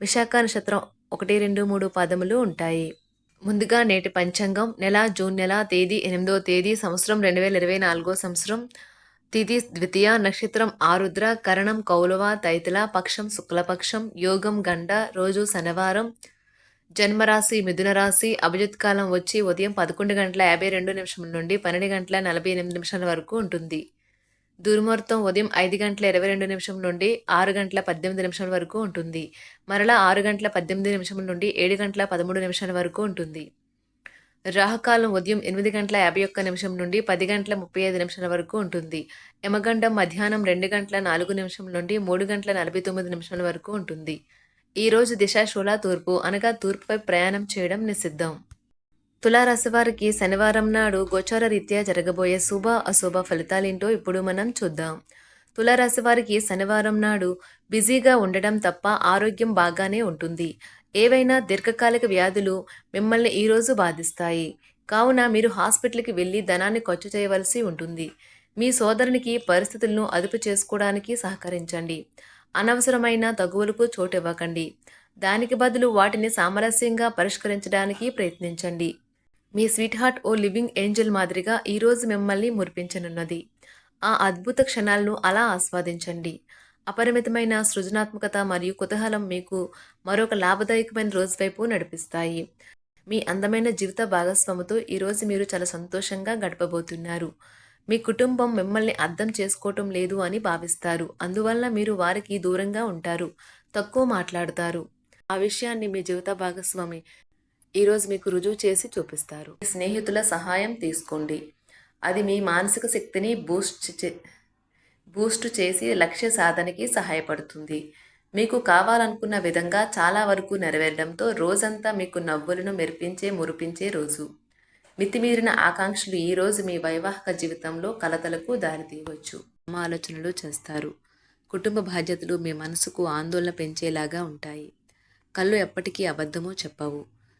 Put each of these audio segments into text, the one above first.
విశాఖ నక్షత్రం ఒకటి రెండు మూడు పదములు ఉంటాయి. ముందుగా నేటి పంచాంగం నెల జూన్ నెల తేదీ ఎనిమిదో తేదీ సంవత్సరం రెండు వేల ఇరవై నాలుగో సంవత్సరం. తిథి ద్వితీయ నక్షత్రం ఆరుద్ర కరణం కౌలవ తైతుల పక్షం శుక్లపక్షం యోగం గండ రోజు శనివారం. జన్మరాశి మిథున రాశి అభిజిత్ కాలం వచ్చి ఉదయం పదకొండు గంటల యాభై రెండు నిమిషం నుండి పన్నెండు గంటల నలభై ఎనిమిది నిమిషాల వరకు ఉంటుంది. దుర్ముహూర్తం ఉదయం ఐదు గంటల ఇరవై రెండు నిమిషం నుండి ఆరు గంటల పద్దెనిమిది నిమిషాల వరకు ఉంటుంది. మరలా ఆరు గంటల పద్దెనిమిది నిమిషం నుండి ఏడు గంటల పదమూడు నిమిషాల వరకు ఉంటుంది. రాహకాలం ఉదయం ఎనిమిది గంటల యాభై ఒక్క నిమిషం నుండి పది గంటల ముప్పై ఐదు నిమిషాల వరకు ఉంటుంది. యమగండం మధ్యాహ్నం రెండు గంటల నాలుగు నిమిషం నుండి మూడు గంటల నలభై తొమ్మిది నిమిషాల వరకు ఉంటుంది. ఈరోజు రోజు దిశాశూల తూర్పు అనగా తూర్పుపై ప్రయాణం చేయడం నిషిద్ధం. తులారాశి వారికి శనివారం నాడు గోచార రీత్యా జరగబోయే శుభ అశుభ ఫలితాలేంటో ఇప్పుడు మనం చూద్దాం. తులారాశి వారికి శనివారం నాడు బిజీగా ఉండడం తప్ప ఆరోగ్యం బాగానే ఉంటుంది. ఏవైనా దీర్ఘకాలిక వ్యాధులు మిమ్మల్ని ఈరోజు బాధిస్తాయి. కావున మీరు హాస్పిటల్కి వెళ్ళి ధనాన్ని ఖర్చు చేయవలసి ఉంటుంది. మీ సోదరునికి పరిస్థితులను అదుపు చేసుకోవడానికి సహకరించండి. అనవసరమైన తగువులకు చోటివ్వకండి. దానికి బదులు వాటిని సామరస్యంగా పరిష్కరించడానికి ప్రయత్నించండి. మీ స్వీట్ హార్ట్ ఓ లివింగ్ ఏంజల్ మాదిరిగా ఈరోజు మిమ్మల్ని మురిపించనున్నది. ఆ అద్భుత క్షణాలను అలా ఆస్వాదించండి. అపరిమితమైన సృజనాత్మకత మరియు కుతూహలం మీకు మరొక లాభదాయకమైన రోజు వైపు నడిపిస్తాయి. మీ అందమైన జీవిత భాగస్వామితో ఈరోజు మీరు చాలా సంతోషంగా గడపబోతున్నారు. మీ కుటుంబం మిమ్మల్ని అర్థం చేసుకోవటం లేదు అని భావిస్తారు. అందువల్ల మీరు వారికి దూరంగా ఉంటారు. తక్కువ మాట్లాడతారు. ఆ విషయాన్ని మీ జీవిత భాగస్వామి ఈరోజు మీకు రుజువు చేసి చూపిస్తారు. మీ స్నేహితుల సహాయం తీసుకోండి. అది మీ మానసిక శక్తిని బూస్ట్ చే బూస్ట్ చేసి లక్ష్య సాధనకి సహాయపడుతుంది. మీకు కావాలనుకున్న విధంగా చాలా వరకు నెరవేరడంతో రోజంతా మీకు నవ్వులను మెరిపించే మురిపించే రోజు. మితిమీరిన ఆకాంక్షలు ఈరోజు మీ వైవాహిక జీవితంలో కలతలకు దారితీయవచ్చు. ఆలోచనలు చేస్తారు. కుటుంబ బాధ్యతలు మీ మనసుకు ఆందోళన పెంచేలాగా ఉంటాయి. కళ్ళు ఎప్పటికీ అబద్ధమో చెప్పవు.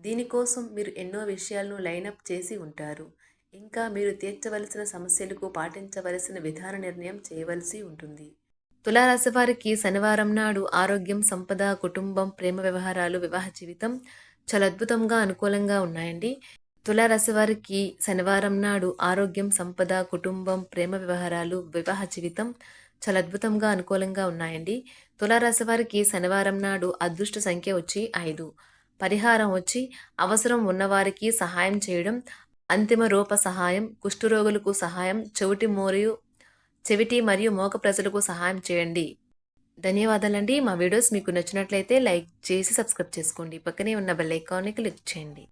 దీనికోసం మీరు ఎన్నో విషయాలను లైనప్ చేసి ఉంటారు. ఇంకా మీరు తీర్చవలసిన సమస్యలకు పాటించవలసిన విధాన నిర్ణయం చేయవలసి ఉంటుంది. తులారాశి వారికి శనివారం నాడు ఆరోగ్యం సంపద కుటుంబం ప్రేమ వ్యవహారాలు వివాహ జీవితం చాలా అద్భుతంగా అనుకూలంగా ఉన్నాయండి. తులారాశి వారికి శనివారం నాడు ఆరోగ్యం సంపద కుటుంబం ప్రేమ వ్యవహారాలు వివాహ జీవితం చాలా అద్భుతంగా అనుకూలంగా ఉన్నాయండి. తులారాశి వారికి శనివారం నాడు అదృష్ట సంఖ్య వచ్చి ఐదు. పరిహారం వచ్చి అవసరం ఉన్నవారికి సహాయం చేయడం అంతిమ రూప సహాయం కుష్ఠరోగులకు సహాయం చెవిటి మరియు చెవిటి మరియు మోక ప్రజలకు సహాయం చేయండి. ధన్యవాదాలండి. మా వీడియోస్ మీకు నచ్చినట్లయితే లైక్ చేసి సబ్స్క్రైబ్ చేసుకోండి. పక్కనే ఉన్న బెల్ ఐకాన్ని క్లిక్ చేయండి.